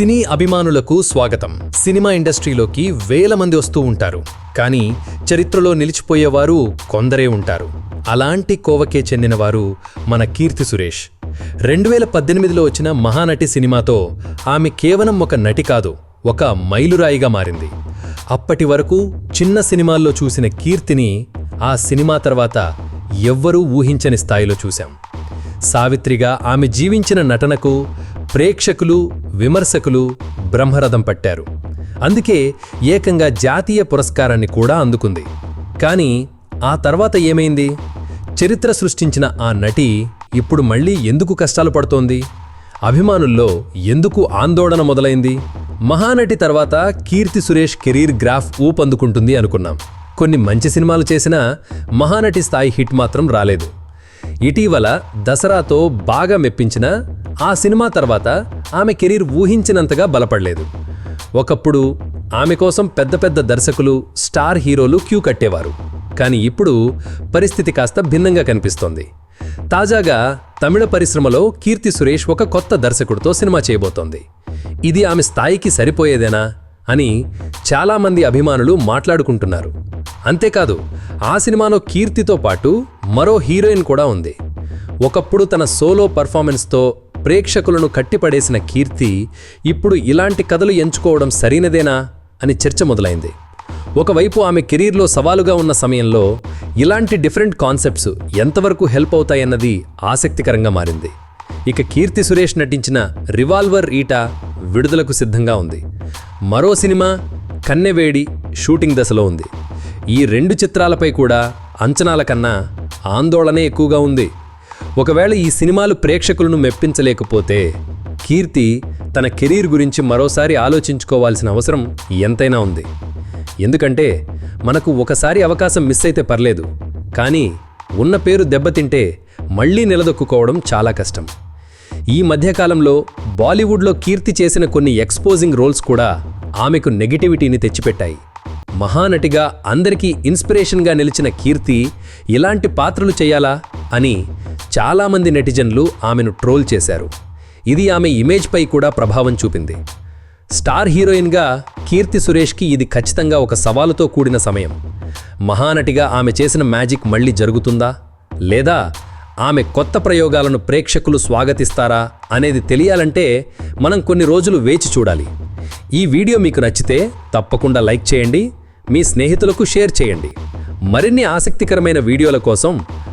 సినీ అభిమానులకు స్వాగతం. సినిమా ఇండస్ట్రీలోకి వేల మంది వస్తూ ఉంటారు. కానీ చరిత్రలో నిలిచిపోయేవారు కొందరే ఉంటారు. అలాంటి కోవకే చెందినవారు మన కీర్తి సురేష్. రెండు వేల పద్దెనిమిదిలో వచ్చిన మహానటి సినిమాతో ఆమె కేవలం ఒక నటి కాదు ఒక మైలురాయిగా మారింది. అప్పటి వరకు చిన్న సినిమాల్లో చూసిన కీర్తిని ఆ సినిమా తర్వాత ఎవ్వరూ ఊహించని స్థాయిలో చూశాం. సావిత్రిగా ఆమె జీవించిన నటనకు ప్రేక్షకులు విమర్శకులు బ్రహ్మరథం పట్టారు. అందుకే ఏకంగా జాతీయ పురస్కారాన్ని కూడా అందుకుంది. కానీ ఆ తర్వాత ఏమైంది? చరిత్ర సృష్టించిన ఆ నటి ఇప్పుడు మళ్ళీ ఎందుకు కష్టాలు పడుతోంది? అభిమానుల్లో ఎందుకు ఆందోళన మొదలైంది? మహానటి తర్వాత కీర్తి సురేష్ కెరీర్ గ్రాఫ్ ఊపందుకుంటుంది అనుకున్నాం. కొన్ని మంచి సినిమాలు చేసినా మహానటి స్థాయి హిట్ మాత్రం రాలేదు. ఇటీవల దసరాతో బాగా మెప్పించిన ఆ సినిమా తర్వాత ఆమె కెరీర్ ఊహించినంతగా బలపడలేదు. ఒకప్పుడు ఆమె కోసం పెద్ద పెద్ద దర్శకులు స్టార్ హీరోలు క్యూ కట్టేవారు. కానీ ఇప్పుడు పరిస్థితి కాస్త భిన్నంగా కనిపిస్తోంది. తాజాగా తమిళ పరిశ్రమలో కీర్తి సురేష్ ఒక కొత్త దర్శకుడితో సినిమా చేయబోతోంది. ఇది ఆమె స్థాయికి సరిపోయేదేనా అని చాలామంది అభిమానులు మాట్లాడుకుంటున్నారు. అంతేకాదు ఆ సినిమాలో కీర్తితో పాటు మరో హీరోయిన్ కూడా ఉంది. ఒకప్పుడు తన సోలో పర్ఫార్మెన్స్తో ప్రేక్షకులను కట్టిపడేసిన కీర్తి ఇప్పుడు ఇలాంటి కథలు ఎంచుకోవడం సరైనదేనా అని చర్చ మొదలైంది. ఒకవైపు ఆమె కెరీర్లో సవాలుగా ఉన్న సమయంలో ఇలాంటి డిఫరెంట్ కాన్సెప్ట్స్ ఎంతవరకు హెల్ప్ అవుతాయన్నది ఆసక్తికరంగా మారింది. ఇక కీర్తి సురేష్ నటించిన రివాల్వర్ ఈట విడుదలకు సిద్ధంగా ఉంది. మరో సినిమా కన్నెవేడి షూటింగ్ దశలో ఉంది. ఈ రెండు చిత్రాలపై కూడా అంచనాల కన్నా ఆందోళనే ఎక్కువగా ఉంది. ఒకవేళ ఈ సినిమాలు ప్రేక్షకులను మెప్పించలేకపోతే కీర్తి తన కెరీర్ గురించి మరోసారి ఆలోచించుకోవాల్సిన అవసరం ఎంతైనా ఉంది. ఎందుకంటే మనకు ఒకసారి అవకాశం మిస్ అయితే పర్లేదు కానీ ఉన్న పేరు దెబ్బతింటే మళ్ళీ నిలదొక్కుకోవడం చాలా కష్టం. ఈ మధ్యకాలంలో బాలీవుడ్లో కీర్తి చేసిన కొన్ని ఎక్స్పోజింగ్ రోల్స్ కూడా ఆమెకు నెగిటివిటీని తెచ్చిపెట్టాయి. మహానటిగా అందరికీ ఇన్స్పిరేషన్గా నిలిచిన కీర్తి ఇలాంటి పాత్రలు చేయాలా అని చాలామంది నెటిజన్లు ఆమెను ట్రోల్ చేశారు. ఇది ఆమె ఇమేజ్పై కూడా ప్రభావం చూపింది. స్టార్ హీరోయిన్గా కీర్తి సురేష్కి ఇది ఖచ్చితంగా ఒక సవాలుతో కూడిన సమయం. మహానటిగా ఆమె చేసిన మ్యాజిక్ మళ్ళీ జరుగుతుందా? లేదా ఆమె కొత్త ప్రయోగాలను ప్రేక్షకులు స్వాగతిస్తారా అనేది తెలియాలంటే మనం కొన్ని రోజులు వేచి చూడాలి. ఈ వీడియో మీకు నచ్చితే తప్పకుండా లైక్ చేయండి మీ స్నేహితులకు షేర్ చేయండి. మరిన్ని ఆసక్తికరమైన వీడియోల కోసం